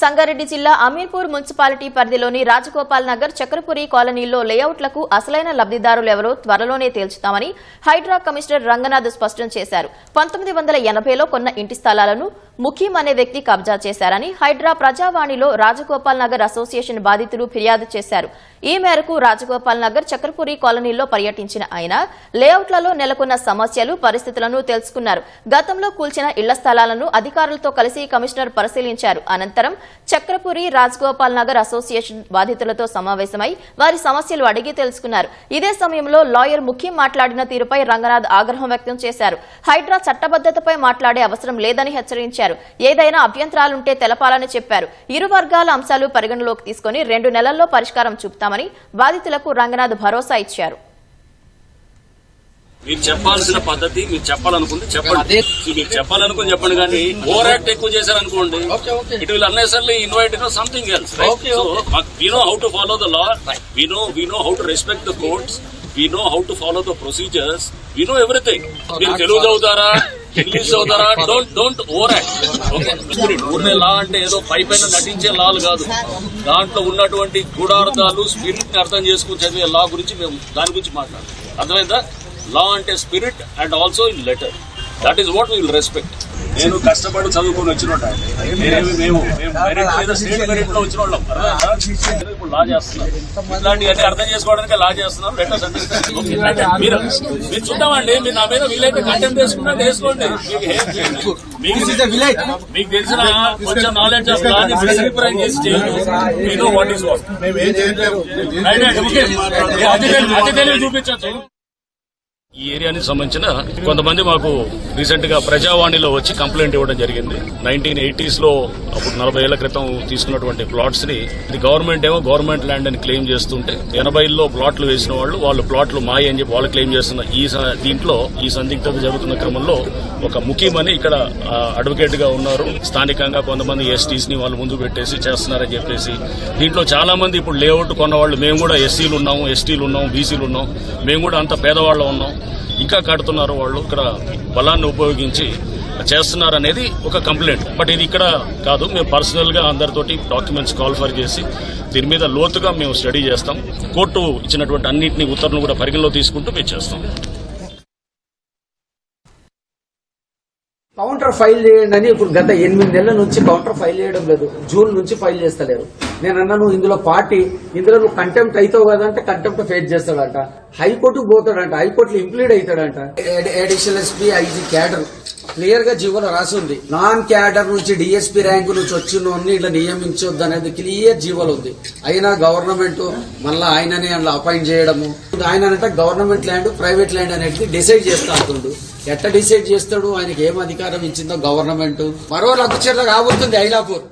సంగారెడ్డి జిల్లా అమీర్పూర్ మున్సిపాలిటీ పరిధిలోని రాజగోపాల్ నగర్ చక్రపురి కాలనీలో లేఅవుట్లకు అసలైన లబ్దిదారులు ఎవరో త్వరలోనే తేల్చుతామని హైడ్రా కమిషనర్ రంగనాథ్ స్పష్టం చేశారు. పంతొమ్మిది వందల ఎనభైలో కొన్న ఇంటి స్థలాలను ముఖీం అనే వ్యక్తి కబ్జా చేశారని హైడ్రా ప్రజావాణిలో రాజగోపాల్ నగర్ అసోసియేషన్ బాధితులు ఫిర్యాదు చేశారు. ఈ మేరకు రాజగోపాల్ నగర్ చక్రపురి కాలనీలో పర్యటించిన ఆయన లేఅవుట్లలో నెలకొన్న సమస్యలు పరిస్థితులను తెలుసుకున్నారు. గతంలో కూల్చిన ఇళ్ళ స్థలాలను అధికారులతో కలిసి కమిషనర్ పరిశీలించారు. అనంతరం చక్రపురి రాజగోపాల్ నగర్ అసోసియేషన్ బాధితులతో సమావేశమై వారి సమస్యలు అడిగి తెలుసుకున్నారు. ఇదే సమయంలో లాయర్ ముఖ్యం మాట్లాడిన తీరుపై రంగనాథ్ ఆగ్రహం వ్యక్తం చేశారు. హైడ్రా చట్టబద్దతపై మాట్లాడే అవసరం లేదని హెచ్చరించారు. ఏదైనా అభ్యంతరాలుంటే తెలపాలని చెప్పారు. ఇరు వర్గాల అంశాలు పరిగణలోకి తీసుకుని రెండు నెలల్లో పరిష్కారం చూపుతామని బాధితులకు రంగనాథ్ భరోసా ఇచ్చారు. మీరు చెప్పాల్సిన పద్ధతి మీరు చెప్పాలనుకుంది చెప్పండి. మీరు చెప్పాలనుకుని చెప్పండి కానీ ఓవర్ యాక్ట్ ఎక్కువ చేశారనుకోండి Okay, okay. It will unnecessarily invite no something else. We know how to follow the law we know we know how to respect the courts we know how to follow the procedures we know everything మీరు తెలుగు. చదువుతారా English don't don't over okay ఊరినే law అంటే ఏదో పై పైన నటించే లాలు కాదు. దాంట్లో ఉన్నటువంటి గూఢార్థాలు స్పిరిట్ని అర్థం చేసుకుని చదివే లా గురించి మేము దాని గురించి మాట్లాడాలి అర్థమైందా? లా అంటే spirit and also in letter that is what will respect నేను కష్టపడి చదువుకొని వచ్చిన మేము మేము మెరిట్ మీద స్టేట్ మెరిట్లో వచ్చిన వాళ్ళం అర్థమైందా? నేను ఇప్పుడు లా చేస్తున్నాను ఇట్లాంటివన్నీ అర్థం చేసుకోవడానికి లా అంటే మీరు మీరు చూద్దామండి. మీరు నా మీద వీలైతే కంటెంట్ వేసుకుంటే వేసుకోండి మీకు ఏ- మీకు మీకు తెలిసిన కొంచెం నాలెడ్జ్ ఆఫ్ చేసి చేయండి మీరు వాట్ ఈస్ వాట్ అతి తెలివి చూపించచ్చు. ఈ ఏరియాకి సంబంధించిన కొంతమంది మాకు రీసెంట్గా ప్రజావాణిలో వచ్చి కంప్లైంట్ ఇవ్వడం జరిగింది. నైన్టీన్ ఎయిటీస్లో అప్పుడు నలభై ఏళ్ళ క్రితం తీసుకున్నటువంటి ప్లాట్స్ని ఇది గవర్నమెంట్ ఏమో గవర్నమెంట్ ల్యాండ్ అని క్లెయిమ్ చేస్తుంటే ఎనభైలో ప్లాట్లు వేసిన వాళ్ళు వాళ్ళు ప్లాట్లు మాయ అని చెప్పి వాళ్ళు క్లెయిమ్ చేస్తున్న ఈ స- దీంట్లో ఈ సందిగ్ధత జరుగుతున్న క్రమంలో ఒక ముఖ్యమని ఇక్కడ అడ్వకేట్గా ఉన్నారు. స్థానికంగా కొంతమంది ఎస్టీస్ని వాళ్ళు ముందు పెట్టేసి చేస్తున్నారని చెప్పేసి దీంట్లో చాలా మంది ఇప్పుడు లేఅవుట్ కొన్న వాళ్ళు మేము కూడా ఎస్సీలు ఉన్నాము ఎస్టీలు ఉన్నాం బీసీలు ఉన్నాం మేము కూడా అంత పేదవాళ్ళం ఉన్నాం. ఇంకా కడుతున్నారు వాళ్ళు ఇక్కడ బలాన్ని ఉపయోగించి చేస్తున్నారు అనేది ఒక కంప్లైంట్. బట్ ఇది ఇక్కడ కాదు మేము పర్సనల్గా అందరితోటి డాక్యుమెంట్స్ కాల్ఫర్ చేసి దీని మీద లోతుగా మేము స్టడీ చేస్తాం. కోర్టు ఇచ్చినటువంటి అన్నింటినీ ఉత్తర్వులు కూడా పరిగణలో తీసుకుంటూ మేము చేస్తాం. కౌంటర్ ఫైల్ చేయండి అని ఇప్పుడు గత ఎనిమిది నెలల నుంచి కౌంటర్ ఫైల్ చేయడం లేదు. జూన్ నుంచి ఫైల్ చేస్తలేరు. నేను అన్నాను ఇందులో పార్టీ ఇందులో నువ్వు కంటెంప్ట్ అవుతావు కదా అంటే కంటెంప్ట్ ఫేస్ చేస్తాడంట. హైకోర్టుకు పోతాడంట. హైకోర్టులో ఇంప్లీడ్ అవుతాడంట. అడిషనల్ ఎస్పీ ఐజీ క్యాడర్ క్లియర్గా జీవోలో రాసి ఉంది. నాన్ క్యాడర్ నుంచి డిఎస్పీ ర్యాంకు నుంచి వచ్చిన ఇట్లా నియమించొద్దు అనేది క్లియర్ జీవోలో ఉంది. అయినా గవర్నమెంట్ మళ్ళా ఆయననే అందులో అపాయింట్ చేయడము. ఆయన అంటే గవర్నమెంట్ ల్యాండ్ ప్రైవేట్ ల్యాండ్ అనేది డిసైడ్ చేస్తా అంటుండు. ఎట్లా డిసైడ్ చేస్తాడు? ఆయనకి ఏం అధికారం ఇచ్చిందో గవర్నమెంట్ మరో లక్ష కాబోతుంది ఐలాపూర్.